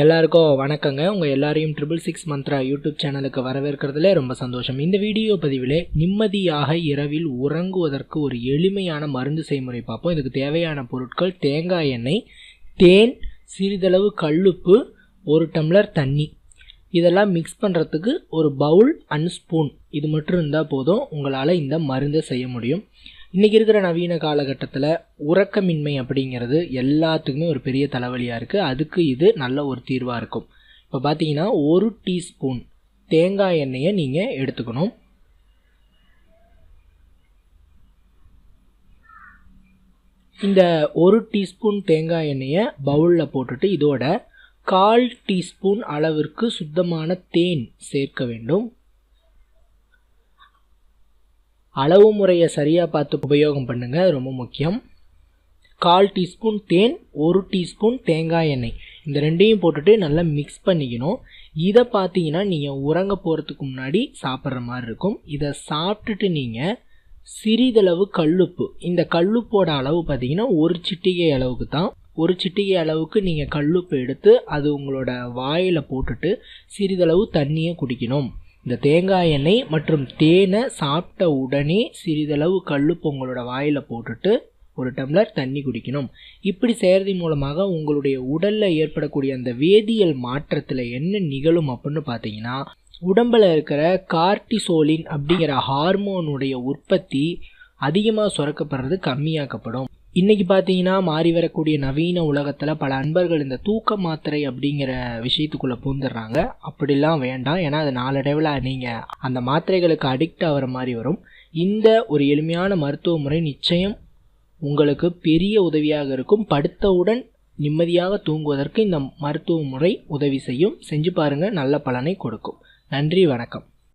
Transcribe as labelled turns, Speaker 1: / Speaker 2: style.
Speaker 1: எல்லாருக்கும் வணக்கங்க. உங்கள் எல்லாரையும் ட்ரிபிள் சிக்ஸ் மந்த்ரா யூடியூப் சேனலுக்கு வரவேற்கிறதுல ரொம்ப சந்தோஷம். இந்த வீடியோ பதிவிலே நிம்மதியாக இரவில் உறங்குவதற்கு ஒரு எளிமையான மருந்து செய்முறை பார்ப்போம். இதுக்கு தேவையான பொருட்கள் தேங்காய் எண்ணெய் தேன் சிறிதளவு கல்லுப்பு ஒரு டம்ளர் தண்ணி. இதெல்லாம் மிக்ஸ் பண்ணுறதுக்கு ஒரு பவுல் அண்ட் ஸ்பூன் இது மட்டும் இருந்தால் போதும் உங்களால் இந்த மருந்தை செய்ய முடியும். இன்றைக்கி இருக்கிற நவீன காலகட்டத்தில் உறக்கமின்மை அப்படிங்கிறது எல்லாத்துக்குமே ஒரு பெரிய தலைவலியாக இருக்குது அதுக்கு இது நல்ல ஒரு தீர்வாக இருக்கும். இப்போ பார்த்தீங்கன்னா ஒரு டீஸ்பூன் தேங்காய் எண்ணெயை நீங்கள் எடுத்துக்கணும். இந்த ஒரு டீஸ்பூன் தேங்காய் எண்ணெயை பவுலில் போட்டுட்டு இதோட கால் டீஸ்பூன் அளவிற்கு சுத்தமான தேன் சேர்க்க வேண்டும். அளவு முறையை சரியாக பார்த்து உபயோகம் பண்ணுங்கள் ரொம்ப முக்கியம். கால் டீஸ்பூன் தேன் ஒரு டீஸ்பூன் தேங்காய் எண்ணெய். இந்த ரெண்டையும் போட்டுட்டு நல்லா மிக்ஸ் பண்ணிக்கணும். இதை பார்த்தீங்கன்னா நீங்கள் உறங்க போகிறதுக்கு முன்னாடி சாப்பிட்ற மாதிரி இருக்கும். இதை சாப்பிட்டுட்டு நீங்கள் சிறிதளவு கல்லுப்பு. இந்த கல்லுப்போட அளவு பார்த்தீங்கன்னா ஒரு சிட்டிகை அளவுக்கு தான். ஒரு சிட்டிகை அளவுக்கு நீங்கள் கல்லுப்பு எடுத்து அது உங்களோட வாயில் போட்டுட்டு சிறிதளவு தண்ணியை குடிக்கணும். இந்த தேங்காய் எண்ணெய் மற்றும் தேனை சாப்பிட்ட உடனே சிறிதளவு கல்லுப்பு உங்களோட வாயில் போட்டுட்டு ஒரு டம்ளர் தண்ணி குடிக்கணும். இப்படி செய்கிறது மூலமாக உங்களுடைய உடலில் ஏற்படக்கூடிய அந்த வேதியியல் மாற்றத்தில் என்ன நிகழும் அப்படின்னு பார்த்தீங்கன்னா உடம்பில் இருக்கிற கார்டிசோலின் அப்படிங்கிற ஹார்மோனுடைய உற்பத்தி அதிகமாக சுரக்கப்படுறது கம்மியாக்கப்படும். இன்றைக்கி பார்த்தீங்கன்னா மாறி வரக்கூடிய நவீன உலகத்தில் பல அன்பர்கள் இந்த தூக்க மாத்திரை அப்படிங்கிற விஷயத்துக்குள்ளே பூந்துடுறாங்க. அப்படிலாம் வேண்டாம். ஏன்னா அது நாளடைவில் நீங்கள் அந்த மாத்திரைகளுக்கு அடிக்ட் ஆகிற மாதிரி வரும். இந்த ஒரு எளிமையான மருத்துவ முறை நிச்சயம் உங்களுக்கு பெரிய உதவியாக இருக்கும். படுத்தவுடன் நிம்மதியாக தூங்குவதற்கு இந்த மருத்துவ முறை உதவி செய்யும். செஞ்சு பாருங்கள் நல்ல பலனை கொடுக்கும். நன்றி வணக்கம்.